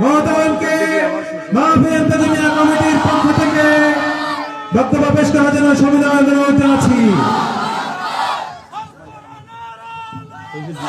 মহোদয়কে মাহফিল তালিমিয়া কমিটির পক্ষ থেকে বক্তব্য পেশ করার জন্য সংবিধান অনুরোধ জানাচ্ছি। দিয়েছে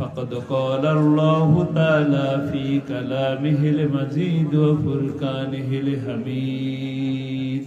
فقد قال الله تعالى في كلامه المزيد وفرقانه الحميد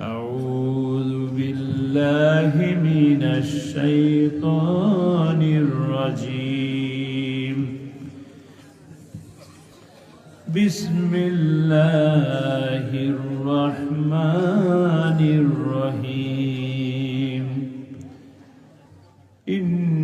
أعوذ بالله من الشيطان الرجيم بسم الله الرحمن الرحيم إن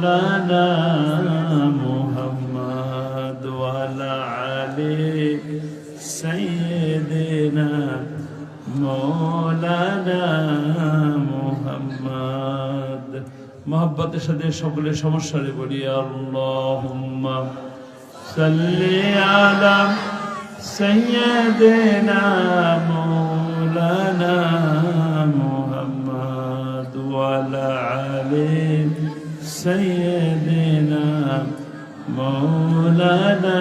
مولانا محمد وعلى آله سيدنا مولانا محمد মোহাব্বতের সাথে সকলে সমস্যারে বলি আল্লাহুম্মা সাল্লি আলা সাইয়্যিদিনা মাওলানা মুহাম্মদ সাইয়্যিদিনা মাওলানা